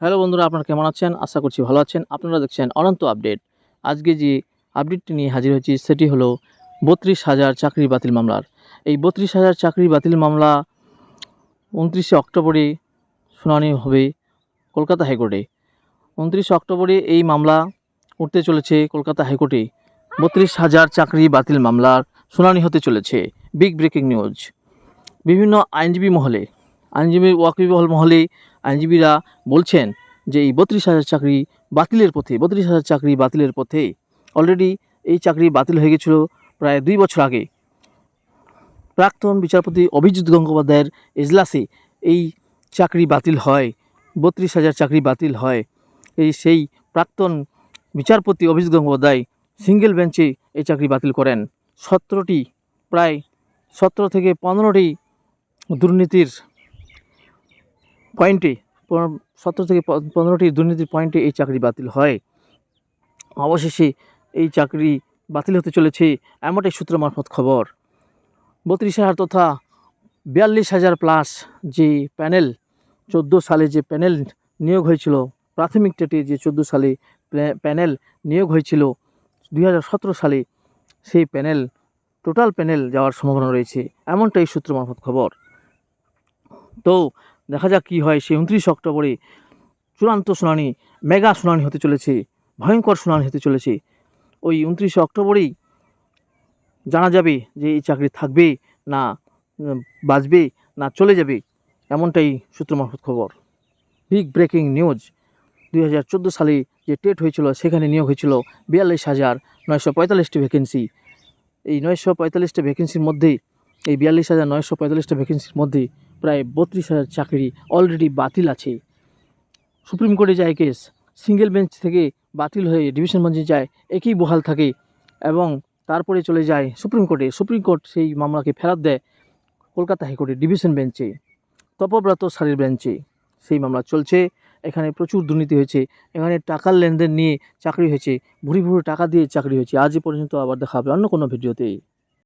Hello বন্ধুরা, আপনারা কেমন আছেন? আশা করছি ভালো আছেন। আপনারা দেখছেন অনন্ত আপডেট। আজকে যে আপডেটটি নিয়ে হাজির হয়েছি, সেটি হলো বত্রিশ হাজার চাকরি বাতিল মামলার। এই বত্রিশ হাজার চাকরি বাতিল মামলা উনত্রিশে অক্টোবরে শুনানি হবে কলকাতা হাইকোর্টে। উনত্রিশে অক্টোবরে এই মামলা উঠতে চলেছে কলকাতা হাইকোর্টে। বত্রিশ হাজার চাকরি বাতিল মামলার শুনানি হতে চলেছে। Big breaking news. বিভিন্ন আইনজীবী মহলে আইনজীবী ওয়াকিবহল মহলে আইনজীবীরা বলছেন যে এই বত্রিশ হাজার চাকরি বাতিলের পথে, বত্রিশ হাজার চাকরি বাতিলের পথে। অলরেডি এই চাকরি বাতিল হয়ে গেছিল প্রায় দুই বছর আগে। প্রাক্তন বিচারপতি অভিজিৎ গঙ্গোপাধ্যায়ের এজলাসে এই চাকরি বাতিল হয়, বত্রিশ হাজার চাকরি বাতিল হয়। এই সেই প্রাক্তন বিচারপতি অভিজিৎ গঙ্গোপাধ্যায় সিঙ্গেল বেঞ্চে এই চাকরি বাতিল করেন। সতেরোটি, প্রায় সতেরো থেকে পনেরোটি দুর্নীতির পয়েন্টে সতেরো থেকে পনেরোটি দুর্নীতির পয়েন্টে এই চাকরি বাতিল হয়। অবশেষে এই চাকরি বাতিল হতে চলেছে এমনটাই সূত্র মারফত খবর। বত্রিশ হাজার তথা বিয়াল্লিশ হাজার প্লাস যে প্যানেল চোদ্দ সালে যে প্যানেল নিয়োগ হয়েছিল, প্রাথমিক টেটে যে চোদ্দ সালে প্যা- প্যানেল নিয়োগ হয়েছিল, দুই হাজার সতেরো সালে সেই প্যানেল টোটাল প্যানেল যাওয়ার সম্ভাবনা রয়েছে, এমনটাই সূত্র মারফত খবর। তো দেখা যাক কী হয়। সেই উনত্রিশ অক্টোবরে চূড়ান্ত শুনানি, মেগা শুনানি হতে চলেছে, ভয়ঙ্কর শুনানি হতে চলেছে। ওই উনত্রিশে অক্টোবরেই জানা যাবে যে এই চাকরি থাকবে না, বাঁচবে না, চলে যাবে, এমনটাই সূত্র মারফত খবর। বিগ ব্রেকিং নিউজ, দুই হাজার চোদ্দ সালে যে টেট হয়েছিল, সেখানে নিয়োগ হয়েছিল বিয়াল্লিশ হাজার নয়শো পঁয়তাল্লিশটি ভ্যাকেন্সি। এই নয়শো পঁয়তাল্লিশটা ভ্যাকেন্সির মধ্যে, এই বিয়াল্লিশ হাজার নয়শো পঁয়তাল্লিশটা ভ্যাকেন্সির মধ্যে প্রায় বত্রিশ হাজার চাকরি অলরেডি বাতিল আছে। সুপ্রিম কোর্টে যায় কেস সিঙ্গেল বেঞ্চ থেকে বাতিল হয়ে ডিভিশন বেঞ্চে যায়, একই বহাল থাকে এবং তারপরে চলে যায় সুপ্রিম কোর্টে। সুপ্রিম কোর্ট সেই মামলাকে ফেরত দেয় কলকাতা হাইকোর্টে ডিভিশন বেঞ্চে তপব্রত সারির বেঞ্চে সেই মামলা চলছে, এখানে প্রচুর দুর্নীতি হয়েছে, এখানে টাকার লেনদেন নিয়ে চাকরি হয়েছে ভুরি ভুরি টাকা দিয়ে চাকরি হয়েছে। আজ পর্যন্ত আবার দেখা হবে অন্য কোনো ভিডিওতে।